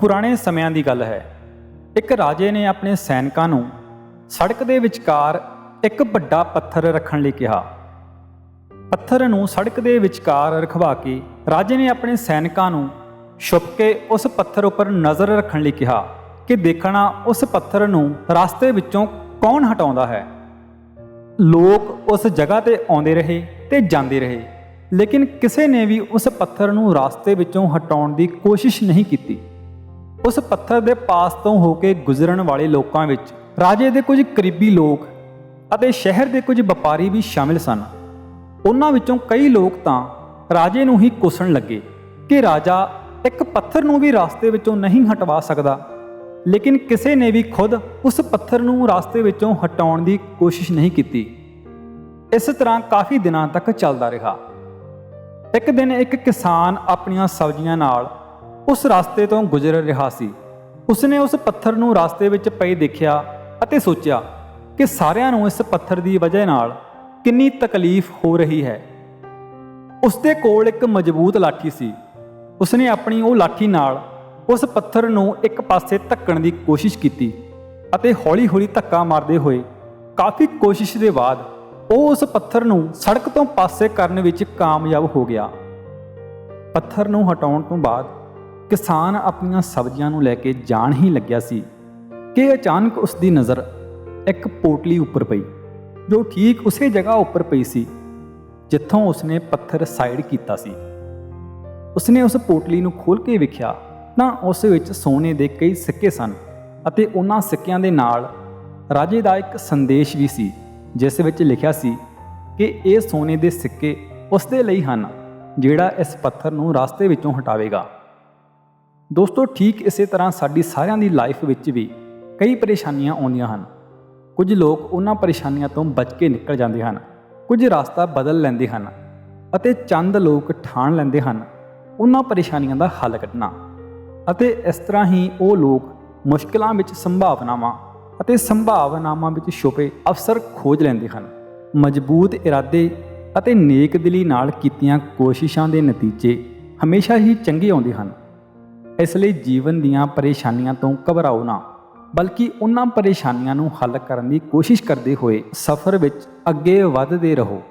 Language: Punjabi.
ਪੁਰਾਣੇ ਸਮਿਆਂ ਦੀ ਗੱਲ ਹੈ। ਇੱਕ ਰਾਜੇ ਨੇ ਆਪਣੇ ਸੈਨਿਕਾਂ ਨੂੰ ਸੜਕ ਦੇ ਵਿਚਕਾਰ ਇੱਕ ਵੱਡਾ ਪੱਥਰ ਰੱਖਣ ਲਈ ਕਿਹਾ। ਪੱਥਰ ਨੂੰ ਸੜਕ ਦੇ ਵਿਚਕਾਰ ਰਖਵਾ ਕੇ ਰਾਜੇ ਨੇ ਆਪਣੇ ਸੈਨਿਕਾਂ ਨੂੰ ਛੁਪ ਕੇ ਉਸ ਪੱਥਰ ਉੱਪਰ ਨਜ਼ਰ ਰੱਖਣ ਲਈ ਕਿਹਾ ਕਿ ਦੇਖਣਾ ਉਸ ਪੱਥਰ ਨੂੰ ਰਸਤੇ ਵਿੱਚੋਂ ਕੌਣ ਹਟਾਉਂਦਾ ਹੈ। ਲੋਕ ਉਸ ਜਗ੍ਹਾ ਤੇ ਆਉਂਦੇ ਰਹੇ ਤੇ ਜਾਂਦੇ ਰਹੇ, ਲੇਕਿਨ ਕਿਸੇ ਨੇ ਵੀ ਉਸ ਪੱਥਰ ਨੂੰ ਰਸਤੇ ਵਿੱਚੋਂ ਹਟਾਉਣ ਦੀ ਕੋਸ਼ਿਸ਼ ਨਹੀਂ ਕੀਤੀ। ਉਸ ਪੱਥਰ ਦੇ ਪਾਸ ਤੋਂ ਹੋ ਕੇ ਗੁਜ਼ਰਨ ਵਾਲੇ ਲੋਕਾਂ ਵਿੱਚ ਰਾਜੇ ਦੇ ਕੁਝ ਕਰੀਬੀ ਲੋਕ ਅਤੇ ਸ਼ਹਿਰ ਦੇ ਕੁਝ ਵਪਾਰੀ ਵੀ ਸ਼ਾਮਿਲ ਸਨ। ਉਹਨਾਂ ਵਿੱਚੋਂ ਕਈ ਲੋਕ ਤਾਂ ਰਾਜੇ ਨੂੰ ਹੀ ਕੋਸਣ ਲੱਗੇ ਕਿ ਰਾਜਾ ਇੱਕ ਪੱਥਰ ਨੂੰ ਵੀ ਰਸਤੇ ਵਿੱਚੋਂ ਨਹੀਂ ਹਟਵਾ ਸਕਦਾ, ਲੇਕਿਨ ਕਿਸੇ ਨੇ ਵੀ ਖੁਦ ਉਸ ਪੱਥਰ ਨੂੰ ਰਸਤੇ ਵਿੱਚੋਂ ਹਟਾਉਣ ਦੀ ਕੋਸ਼ਿਸ਼ ਨਹੀਂ ਕੀਤੀ। ਇਸ ਤਰ੍ਹਾਂ ਕਾਫੀ ਦਿਨਾਂ ਤੱਕ ਚੱਲਦਾ ਰਿਹਾ। ਇੱਕ ਦਿਨ ਇੱਕ ਕਿਸਾਨ ਆਪਣੀਆਂ ਸਬਜ਼ੀਆਂ ਨਾਲ ਉਸ ਰਸਤੇ ਤੋਂ ਗੁਜ਼ਰ ਰਿਹਾ ਸੀ। ਉਸਨੇ ਉਸ ਪੱਥਰ ਨੂੰ ਰਸਤੇ ਵਿੱਚ ਪਏ ਦੇਖਿਆ ਅਤੇ ਸੋਚਿਆ ਕਿ ਸਾਰਿਆਂ ਨੂੰ ਇਸ ਪੱਥਰ ਦੀ ਵਜ੍ਹਾ ਨਾਲ ਕਿੰਨੀ ਤਕਲੀਫ ਹੋ ਰਹੀ ਹੈ। ਉਸਦੇ ਕੋਲ ਇੱਕ ਮਜ਼ਬੂਤ ਲਾਠੀ ਸੀ। ਉਸਨੇ ਆਪਣੀ ਉਹ ਲਾਠੀ ਨਾਲ ਉਸ ਪੱਥਰ ਨੂੰ ਇੱਕ ਪਾਸੇ ਧੱਕਣ ਦੀ ਕੋਸ਼ਿਸ਼ ਕੀਤੀ ਅਤੇ ਹੌਲੀ-ਹੌਲੀ ਧੱਕਾ ਮਾਰਦੇ ਹੋਏ ਕਾਫੀ ਕੋਸ਼ਿਸ਼ ਦੇ ਬਾਅਦ ਉਹ ਉਸ ਪੱਥਰ ਨੂੰ ਸੜਕ ਤੋਂ ਪਾਸੇ ਕਰਨ ਵਿੱਚ ਕਾਮਯਾਬ ਹੋ ਗਿਆ। ਪੱਥਰ ਨੂੰ ਹਟਾਉਣ ਤੋਂ ਬਾਅਦ ਕਿਸਾਨ ਆਪਣੀਆਂ ਸਬਜ਼ੀਆਂ ਨੂੰ ਲੈ ਕੇ ਜਾਣ ਹੀ ਲੱਗਿਆ ਸੀ ਕਿ ਅਚਾਨਕ ਉਸ ਦੀ ਨਜ਼ਰ ਇੱਕ ਪੋਟਲੀ ਉੱਪਰ ਪਈ, ਜੋ ਠੀਕ ਉਸੇ ਜਗ੍ਹਾ ਉੱਪਰ ਪਈ ਸੀ, ਜਿੱਥੋਂ ਉਸਨੇ ਪੱਥਰ ਸਾਈਡ ਕੀਤਾ ਸੀ। ਉਸਨੇ ਉਸ ਪੋਟਲੀ ਨੂੰ ਖੋਲ ਕੇ ਵੇਖਿਆ ਤਾਂ ਉਸ ਵਿੱਚ ਸੋਨੇ ਦੇ ਕਈ ਸਿੱਕੇ ਸਨ ਅਤੇ ਉਹਨਾਂ ਸਿੱਕਿਆਂ ਦੇ ਨਾਲ ਰਾਜੇ ਦਾ ਇੱਕ ਸੰਦੇਸ਼ ਵੀ ਸੀ, ਜਿਸ ਵਿੱਚ ਲਿਖਿਆ ਸੀ ਕਿ ਇਹ ਸੋਨੇ ਦੇ ਸਿੱਕੇ ਉਸ ਦੇ ਲਈ ਹਨ, ਜਿਹੜਾ ਇਸ ਪੱਥਰ ਨੂੰ ਰਸਤੇ ਵਿੱਚੋਂ ਹਟਾਵੇਗਾ। ਦੋਸਤੋ, ਠੀਕ ਇਸੇ ਤਰ੍ਹਾਂ ਸਾਡੀ ਸਾਰਿਆਂ ਦੀ ਲਾਈਫ ਵਿੱਚ ਵੀ ਕਈ ਪਰੇਸ਼ਾਨੀਆਂ ਆਉਂਦੀਆਂ ਹਨ। ਕੁਝ ਲੋਕ ਉਹਨਾਂ ਪਰੇਸ਼ਾਨੀਆਂ ਤੋਂ ਬਚ ਕੇ ਨਿਕਲ ਜਾਂਦੇ ਹਨ, ਕੁਝ ਰਸਤਾ ਬਦਲ ਲੈਂਦੇ ਹਨ ਅਤੇ ਚੰਦ ਲੋਕ ਠਾਣ ਲੈਂਦੇ ਹਨ ਉਹਨਾਂ ਪਰੇਸ਼ਾਨੀਆਂ ਦਾ ਹੱਲ ਕੱਢਣਾ ਅਤੇ ਇਸ ਤਰ੍ਹਾਂ ਹੀ ਉਹ ਲੋਕ ਮੁਸ਼ਕਲਾਂ ਵਿੱਚ ਸੰਭਾਵਨਾਵਾਂ ਅਤੇ ਸੰਭਾਵਨਾਵਾਂ ਵਿੱਚ ਛੁਪੇ ਅਵਸਰ ਖੋਜ ਲੈਂਦੇ ਹਨ। ਮਜ਼ਬੂਤ ਇਰਾਦੇ ਅਤੇ ਨੇਕ ਦਿਲੀ ਨਾਲ ਕੀਤੀਆਂ ਕੋਸ਼ਿਸ਼ਾਂ ਦੇ ਨਤੀਜੇ ਹਮੇਸ਼ਾ ਹੀ ਚੰਗੇ ਆਉਂਦੇ ਹਨ। ਇਸ ਲਈ ਜੀਵਨ ਦੀਆਂ ਪਰੇਸ਼ਾਨੀਆਂ ਤੋਂ ਘਬਰਾਓ ਨਾ, ਬਲਕਿ ਉਹਨਾਂ ਪਰੇਸ਼ਾਨੀਆਂ ਨੂੰ ਹੱਲ ਕਰਨ ਦੀ ਕੋਸ਼ਿਸ਼ ਕਰਦੇ ਹੋਏ ਸਫ਼ਰ ਵਿੱਚ ਅੱਗੇ ਵਧਦੇ ਰਹੋ।